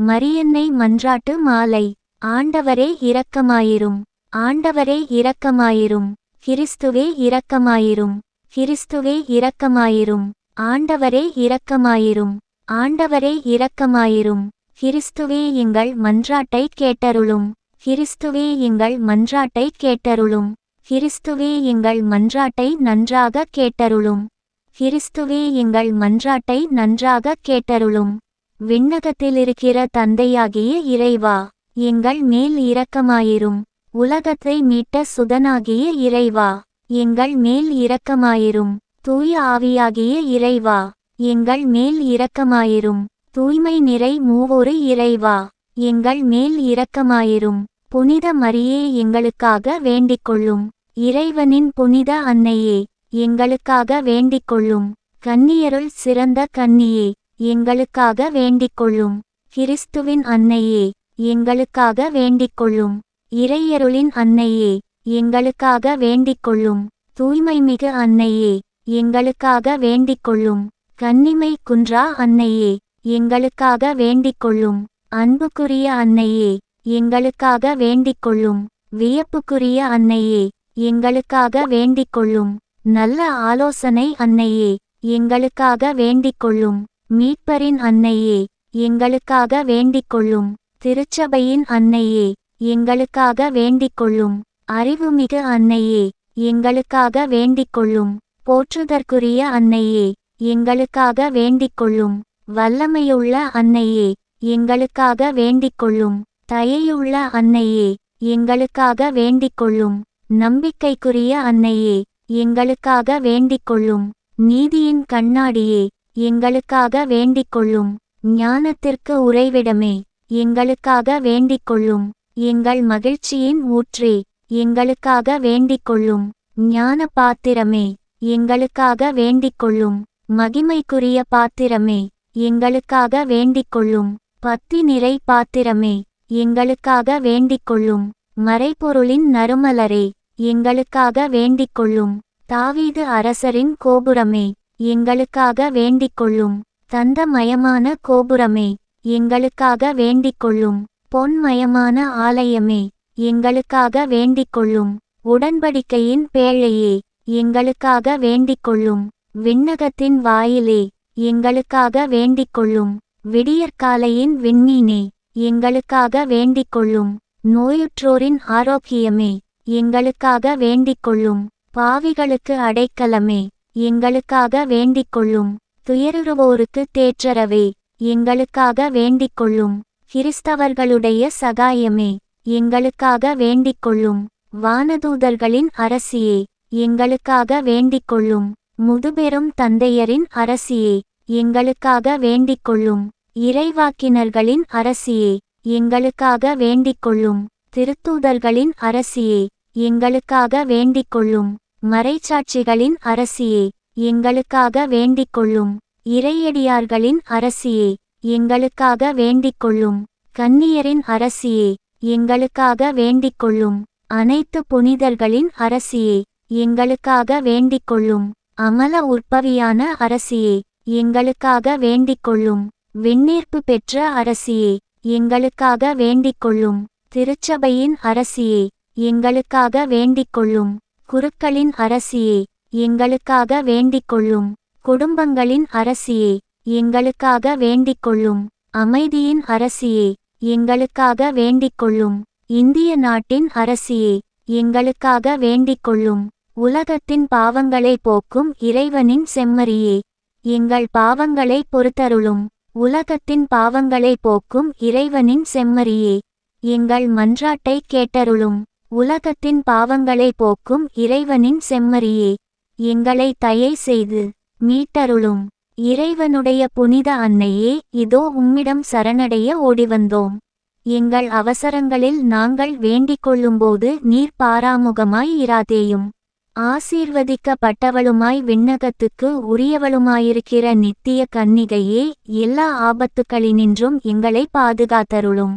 மரியன்னை மன்றாட்டு மாலை. ஆண்டவரே இரக்கமாயிரும். ஆண்டவரே இரக்கமாயிரும். கிறிஸ்துவே இரக்கமாயிரும். கிறிஸ்துவே இரக்கமாயிரும். ஆண்டவரே இரக்கமாயிரும். ஆண்டவரே இரக்கமாயிரும். கிறிஸ்துவே எங்கள் மன்றாட்டை கேட்டருளும். கிறிஸ்துவே எங்கள் மன்றாட்டை கேட்டருளும். கிறிஸ்துவே எங்கள் மன்றாட்டை நன்றாக கேட்டருளும். கிறிஸ்துவே எங்கள் மன்றாட்டை நன்றாக கேட்டருளும். விண்ணகத்திலிருக்கிற தந்தையாகிய இறைவா எங்கள் மேல் இரக்கமாயிரும். உலகத்தை மீட்ட சுதனாகிய இறைவா எங்கள் மேல் இரக்கமாயிரும். தூய ஆவியாகிய இறைவா எங்கள் மேல் இரக்கமாயிரும். தூய்மை நிறை மூவொரு இறைவா எங்கள் மேல் இரக்கமாயிரும். புனித மரியே எங்களுக்காக வேண்டிக்கொள்ளும். இறைவனின் புனித அன்னையே எங்களுக்காக வேண்டிக்கொள்ளும். கன்னியருள் சிறந்த கன்னியே எங்களுக்காக வேண்டிக்கொள்ளும். கிறிஸ்துவின் அன்னையே எங்களுக்காக வேண்டிக்கொள்ளும். இறையருளின் அன்னையே எங்களுக்காக வேண்டிக்கொள்ளும். தூய்மைமிகு அன்னையே எங்களுக்காக வேண்டிக்கொள்ளும். கன்னிமை குன்றா அன்னையே எங்களுக்காக வேண்டிக்கொள்ளும். அன்புக்குரிய அன்னையே எங்களுக்காக வேண்டிக்கொள்ளும். வியப்புக்குரிய அன்னையே எங்களுக்காக வேண்டிக்கொள்ளும். நல்ல ஆலோசனை அன்னையே எங்களுக்காக வேண்டிக்கொள்ளும். மீட்பரின் அன்னையே எங்களுக்காக வேண்டிக்கொள்ளும். திருச்சபையின் அன்னையே எங்களுக்காக வேண்டிக்கொள்ளும். அறிவுமிகு அன்னையே எங்களுக்காக வேண்டிக்கொள்ளும். போற்றுதற்குரிய அன்னையே எங்களுக்காக வேண்டிக்கொள்ளும். வல்லமையுள்ள அன்னையே எங்களுக்காக வேண்டிக்கொள்ளும். தயையுள்ள அன்னையே எங்களுக்காக வேண்டிக்கொள்ளும். நம்பிக்கைக்குரிய அன்னையே எங்களுக்காக வேண்டிக்கொள்ளும். நீதியின் கண்ணாடியே எங்களுக்காக வேண்டிக்கொள்ளும். ஞானத்திற்கு உறைவிடமே. எங்களுக்காக வேண்டிக்கொள்ளும். எங்கள் மகிழ்ச்சியின் ஊற்றே. எங்களுக்காக வேண்டிக்கொள்ளும். ஞான பாத்திரமே எங்களுக்காக வேண்டிக்கொள்ளும். மகிமைக்குரிய பாத்திரமே. எங்களுக்காக வேண்டிக்கொள்ளும். பத்தி நிறை பாத்திரமே. எங்களுக்காக வேண்டிக்கொள்ளும். மறைபொருளின் நறுமலரே. எங்களுக்காக வேண்டிக்கொள்ளும். தாவீது அரசரின் கோபுரமே. எங்களுக்காக வேண்டிக்கொள்ளும். தந்தமயமான கோபுரமே எங்களுக்காக வேண்டிக்கொள்ளும். பொன்மயமான ஆலயமே எங்களுக்காக வேண்டிக்கொள்ளும். உடன்படிக்கையின் பேழையே எங்களுக்காக வேண்டிக்கொள்ளும். விண்ணகத்தின் வாயிலே எங்களுக்காக வேண்டிக்கொள்ளும். விடியற்காலையின் விண்மீனே எங்களுக்காக வேண்டிக்கொள்ளும். நோயுற்றோரின் ஆரோக்கியமே எங்களுக்காக வேண்டிக்கொள்ளும். பாவிகளுக்கு அடைக்கலமே எங்களுக்காக வேண்டிக்கொள்ளும். துயருவோருக்கு தேற்றரவே எங்களுக்காக வேண்டிக்கொள்ளும். கிறிஸ்தவர்களுடைய சகாயமே எங்களுக்காக வேண்டிக்கொள்ளும். வானதூதர்களின் அரசியே எங்களுக்காக வேண்டிக்கொள்ளும். முதுபெரும் தந்தையரின் அரசியே எங்களுக்காக வேண்டிக்கொள்ளும். இறைவாக்கினர்களின் அரசியே எங்களுக்காக வேண்டிக்கொள்ளும். திருத்தூதர்களின் அரசியே எங்களுக்காக வேண்டிக்கொள்ளும். மறைச்சாட்சிகளின் அரசியே எங்களுக்காக வேண்டிக்கொள்ளும். இறையடியார்களின் அரசியே எங்களுக்காக வேண்டிக்கொள்ளும். கன்னியரின் அரசியே எங்களுக்காக வேண்டிக்கொள்ளும். அனைத்து புனிதர்களின் அரசியே எங்களுக்காக வேண்டிக்கொள்ளும். அமல உற்பவியான அரசியே எங்களுக்காக வேண்டிக்கொள்ளும். விண்ணீர்ப்பு பெற்ற அரசியே எங்களுக்காக வேண்டிக்கொள்ளும். திருச்சபையின் அரசியே எங்களுக்காக வேண்டிக்கொள்ளும். குருக்களின் அரசியே எங்களுக்காக வேண்டிக்கொள்ளும். குடும்பங்களின் அரசியே எங்களுக்காக வேண்டிக்கொள்ளும். அமைதியின் அரசியே எங்களுக்காக வேண்டிக்கொள்ளும். இந்திய நாட்டின் அரசியே எங்களுக்காக வேண்டிக்கொள்ளும். உலகத்தின் பாவங்களை போக்கும் இறைவனின் செம்மறியே எங்கள் பாவங்களை பொறுத்தருளும். உலகத்தின் பாவங்களை போக்கும் இறைவனின் செம்மறியே எங்கள் மன்றாட்டை கேட்டருளும். உலகத்தின் பாவங்களை போக்கும் இறைவனின் செம்மறியே. எங்களை தயை செய்து மீட்டருளும் இறைவனுடைய புனித அன்னையே இதோ உம்மிடம் சரணடைய ஓடிவந்தோம். எங்கள் அவசரங்களில் நாங்கள் வேண்டிக் கொள்ளும்போது நீர் பாராமுகமாய் இராதேயும். ஆசீர்வதிக்கப்பட்டவளுமாய் விண்ணகத்துக்கு உரியவளுமாயிருக்கிற நித்திய கன்னிகையே எல்லா ஆபத்துக்களினின்றும் எங்களை பாதுகாத்தருளும்.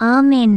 ఆమెన్.